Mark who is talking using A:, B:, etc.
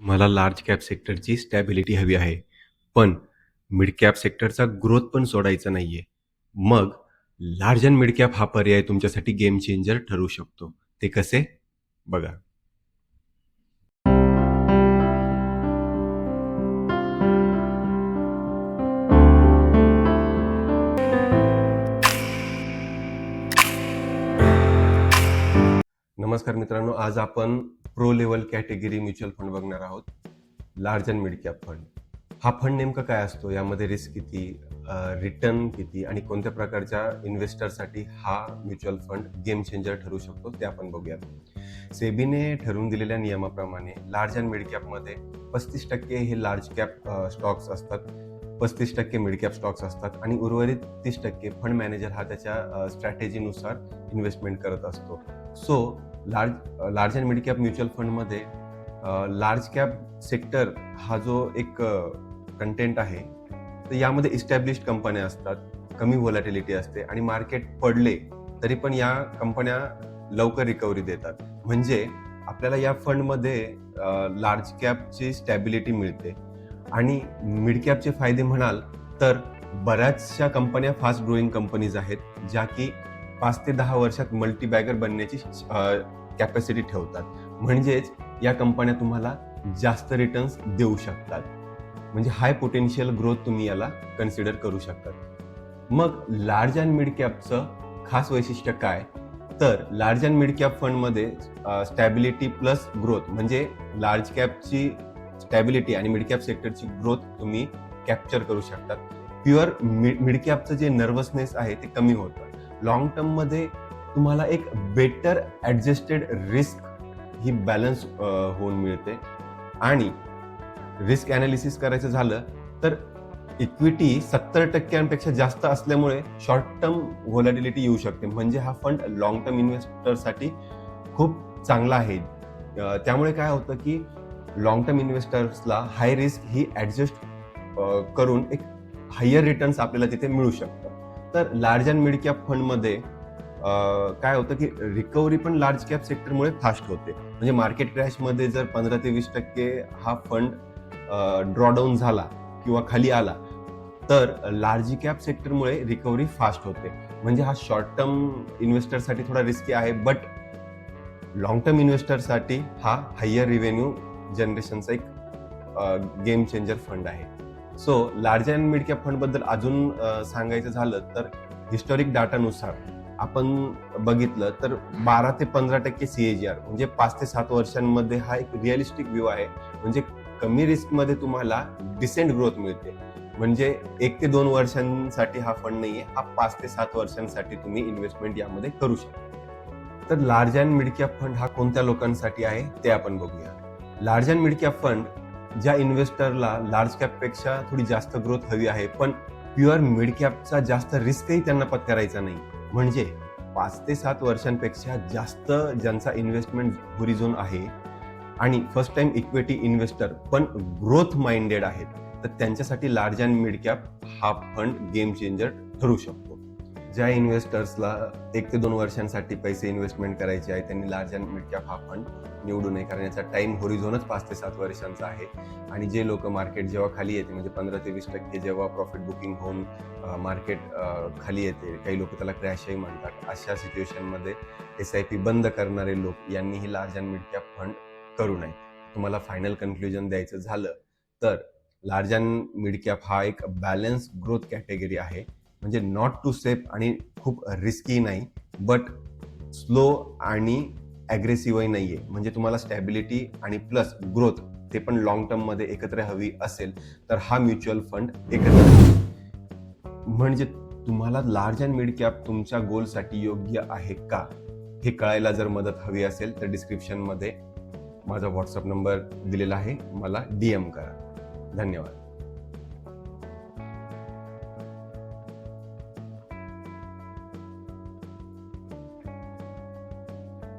A: मला large cap सेक्टरची stability हवी आहे. पण मिड कॅप सेक्टरचा ग्रोथ पण सोडायचा नाहीये. मग लार्ज अँड मिड कॅप हा पर्याय तुमच्यासाठी गेम चेंजर ठरू शकतो. ते कसे? बघा. नमस्कार मित्रांनो आज आपण pro level category mutual fund बघणार आहोत. Large and mid cap fund हा फंड नेमका काय असतो? यामध्ये रिस्क किती रिटर्न किती आणि कोणत्या प्रकारच्या इन्व्हेस्टरसाठी हा म्युच्युअल फंड गेम चेंजर ठरू शकतो ते आपण बघूयात. सेबीने ठरवून दिलेल्या नियमाप्रमाणे लार्ज अँड मिड कॅपमध्ये पस्तीस टक्के हे लार्ज कॅप स्टॉक्स असतात. पस्तीस टक्के मिड कॅप स्टॉक्स असतात आणि उर्वरित तीस टक्के फंड मॅनेजर हा त्याच्या स्ट्रॅटेजीनुसार इन्व्हेस्टमेंट करत असतो. So large large and mid cap mutual फंडमध्ये लार्ज कॅप सेक्टर हा जो एक कंटेंट आहे तर यामध्ये इस्टॅब्लिश्ड कंपन्या असतात कमी व्हॉलॅटिलिटी असते आणि मार्केट पडले तरी पण या कंपन्या लवकर रिकव्हरी देतात. म्हणजे आपल्याला या फंडमध्ये लार्ज कॅपची स्टॅबिलिटी मिळते. आणि मिड कॅपचे फायदे म्हणाल तर बऱ्याचशा कंपन्या फास्ट ग्रोईंग कंपनीज आहेत ज्या की पाच ते दहा वर्षात मल्टीबॅगर बनण्याची कॅपॅसिटी ठेवतात. म्हणजेच या कंपन्या तुम्हाला जास्त रिटर्न्स देऊ शकतात. म्हणजे हाय पोटेन्शियल ग्रोथ तुम्ही याला कन्सिडर करू शकतात. मग लार्ज अँड मिड कॅपचं खास वैशिष्ट्य काय? तर लार्ज अँड मिड कॅप फंडमध्ये स्टॅबिलिटी प्लस ग्रोथ म्हणजे लार्ज कॅपची स्टॅबिलिटी आणि मिड कॅप सेक्टरची ग्रोथ तुम्ही कॅप्चर करू शकतात. प्युअर मिड कॅपचं जे नर्वसनेस आहे ते कमी होतं. लॉंग टर्ममध्ये तुम्हाला एक बेटर ॲडजस्टेड रिस्क ही बॅलन्स होऊन मिळते. आणि रिस्क ॲनालिसिस करायचं झालं तर इक्विटी सत्तर टक्क्यांपेक्षा जास्त असल्यामुळे शॉर्ट टर्म व्होलॅटिलिटी येऊ शकते. म्हणजे हा फंड लॉंग टर्म इन्व्हेस्टरसाठी खूप चांगला आहे. त्यामुळे काय होतं की लॉंग टर्म इन्व्हेस्टर्सला हाय रिस्क ही ॲडजस्ट करून एक हायर रिटर्न्स आपल्याला तिथे मिळू शकतं. तर लार्ज अँड मिड कॅप फंडमध्ये काय होतं की रिकव्हरी पण लार्ज कॅप सेक्टरमुळे फास्ट होते. म्हणजे मार्केट क्रॅशमध्ये जर पंधरा ते वीस टक्के हा फंड ड्रॉडाऊन झाला किंवा खाली आला तर लार्ज कॅप सेक्टरमुळे रिकव्हरी फास्ट होते. म्हणजे हा शॉर्ट टर्म इन्व्हेस्टरसाठी थोडा रिस्की आहे बट लॉंग टर्म इन्व्हेस्टरसाठी हा हायर रिव्हेन्यू जनरेशनचा एक गेम चेंजर फंड आहे. So large and mid cap फंडबद्दल अजून सांगायचं झालं तर हिस्टॉरिक डाटानुसार आपण बघितलं तर बारा ते पंधरा टक्के सीएजीआर म्हणजे पाच ते सात वर्षांमध्ये हा एक रिअलिस्टिक व्ह्यू आहे. म्हणजे कमी रिस्कमध्ये तुम्हाला डिसेंट ग्रोथ मिळते. म्हणजे एक ते दोन वर्षांसाठी हा फंड नाहीये हा पाच ते सात वर्षांसाठी तुम्ही इन्व्हेस्टमेंट यामध्ये करू शकता. तर large and mid cap fund हा कोणत्या लोकांसाठी आहे ते आपण बघूया. Large and mid cap fund ज्या इन्व्हेस्टरला लार्ज कॅपपेक्षा थोडी जास्त ग्रोथ हवी आहे पण प्युअर मिड कॅपचा जास्त रिस्कही त्यांना पत्करायचा नाही. म्हणजे पाच ते सात वर्षांपेक्षा जास्त ज्यांचा इन्व्हेस्टमेंट होरिझोन आहे आणि फर्स्ट टाइम इक्विटी इन्व्हेस्टर पण ग्रोथ माइंडेड आहेत तर त्यांच्यासाठी लार्ज अँड मिड कॅप हा फंड गेम चेंजर ठरू शकतो. ज्या इन्व्हेस्टर्सला एक ते दोन वर्षांसाठी पैसे इन्व्हेस्टमेंट करायचे आहे त्यांनी लार्ज अँड मिड कॅप हा फंड निवडू नये कारण याचा टाईम होरिझोनच पाच ते सात वर्षांचा आहे. आणि जे लोक मार्केट जेव्हा खाली येते म्हणजे पंधरा ते वीस टक्के जेव्हा प्रॉफिट बुकिंग होऊन मार्केट खाली येते काही लोक त्याला क्रॅशही म्हणतात अशा सिच्युएशनमध्ये एस आय पी बंद करणारे लोक यांनीही large and mid cap fund करू नये. तुम्हाला फायनल कन्क्ल्युजन द्यायचं झालं तर लार्ज अँड मिड कॅप हा एक बॅलन्स ग्रोथ कॅटेगरी आहे. म्हणजे नॉट टू सेफ आणि खूप रिस्की नाही बट स्लो आणि ॲग्रेसिव्हही नाही आहे म्हणजे तुम्हाला स्टॅबिलिटी आणि प्लस ग्रोथ ते पण लॉंग टर्ममध्ये एकत्र हवी असेल तर हा म्युच्युअल फंड एकत्र म्हणजे तुम्हाला लार्ज अँड मिड कॅप तुमच्या गोलसाठी योग्य आहे का? हे कळायला जर मदत हवी असेल तर डिस्क्रिप्शनमध्ये माझा व्हॉट्सअप नंबर दिलेला आहे. मला डी एम करा. धन्यवाद.